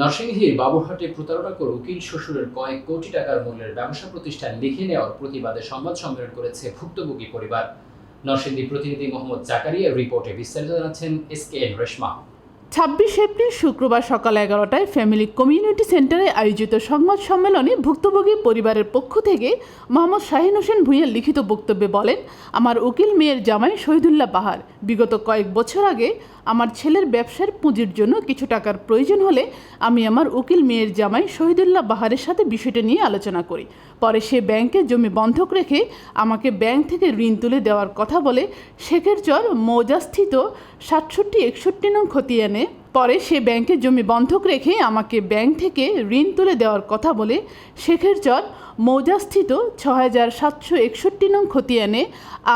নরসিংদীর বাবুরহাটে প্রতারণা করে উকিল শ্বশুরের কয়েক কোটি টাকার মূল্যের ব্যবসা প্রতিষ্ঠান লিখে নেওয়ার প্রতিবাদে সংবাদ সম্মেলন করেছে ভুক্তভোগী পরিবার। নরসিংদী প্রতিনিধি মোহাম্মদ জাকারিয়া রিপোর্টে বিস্তারিত জানাচ্ছেন এস কে এন রেশমা। ছাব্বিশ এপ্রিল শুক্রবার সকাল এগারোটায় ফ্যামিলি কমিউনিটি সেন্টারে আয়োজিত সংবাদ সম্মেলনে ভুক্তভোগী পরিবারের পক্ষ থেকে মোহাম্মদ শাহিন হোসেন ভূঁইয়ার লিখিত বক্তব্যে বলেন, আমার উকিল মেয়ের জামাই শহীদুল্লাহ বাহার। বিগত কয়েক বছর আগে আমার ছেলের ব্যবসার পুঁজির জন্য কিছু টাকার প্রয়োজন হলে আমি আমার উকিল মেয়ের জামাই শহীদুল্লাহ বাহারের সাথে বিষয়টা নিয়ে আলোচনা করি। পরে সে ব্যাংকে জমি বন্ধক রেখে আমাকে ব্যাংক থেকে ঋণ তুলে দেওয়ার কথা বলে, শেখের চর মৌজাস্থিত সাতষট্টি একষট্টি নং খতিয়ানে পরে সে ব্যাংকে জমি বন্ধক রেখে আমাকে ব্যাংক থেকে ঋণ তুলে দেওয়ার কথা বলে শেখের চর মৌজাস্থিত ছ হাজার সাতশো একষট্টি নং খতিয়ানে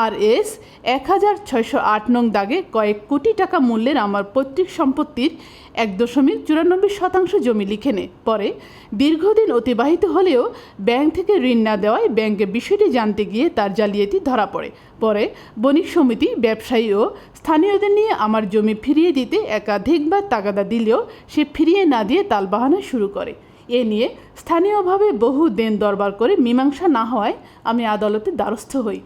আর এস এক হাজার ছয়শো আট নং দাগে কয়েক কোটি টাকা মূল্যের আমার পৈতৃক সম্পত্তির এক দশমিক চুরানব্বই শতাংশ জমি লিখে নেয় পরে দীর্ঘদিন অতিবাহিত হলেও ব্যাংক থেকে ঋণ না দেওয়ায় ব্যাংকে বিষয়টি জানতে গিয়ে তার জালিয়াতি ধরা পড়ে। পরে বণিক সমিতি, ব্যবসায়ী ও স্থানীয়দের নিয়ে আমার জমি ফিরিয়ে দিতে একাধিকবার তাগাদা দিলেও সে ফিরিয়ে না দিয়ে তালবাহানা শুরু করে। এ নিয়ে স্থানীয়ভাবে বহু দেন দরবার করে মীমাংসা না হওয়ায় আমি আদালতে দ্বারস্থ হই।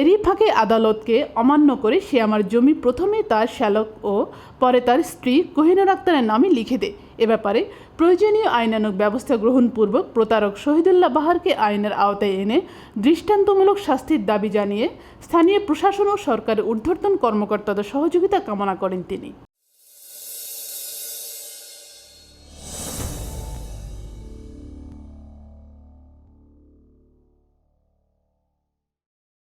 এরই ফাঁকে আদালতকে অমান্য করে সে আমার জমি প্রথমে তার শ্যালক ও পরে তার স্ত্রী কোহিনুর আক্তারের নামে লিখে দেয়। এ ব্যাপারে প্রয়োজনীয় আইনানুক ব্যবস্থা গ্রহণপূর্বক প্রতারক শহীদুল্লাহ বাহারকে আইনের আওতায় এনে দৃষ্টান্তমূলক শাস্তির দাবি জানিয়ে স্থানীয় প্রশাসন ও সরকারের ঊর্ধ্বতন কর্মকর্তাদের সহযোগিতা কামনা করেন তিনি।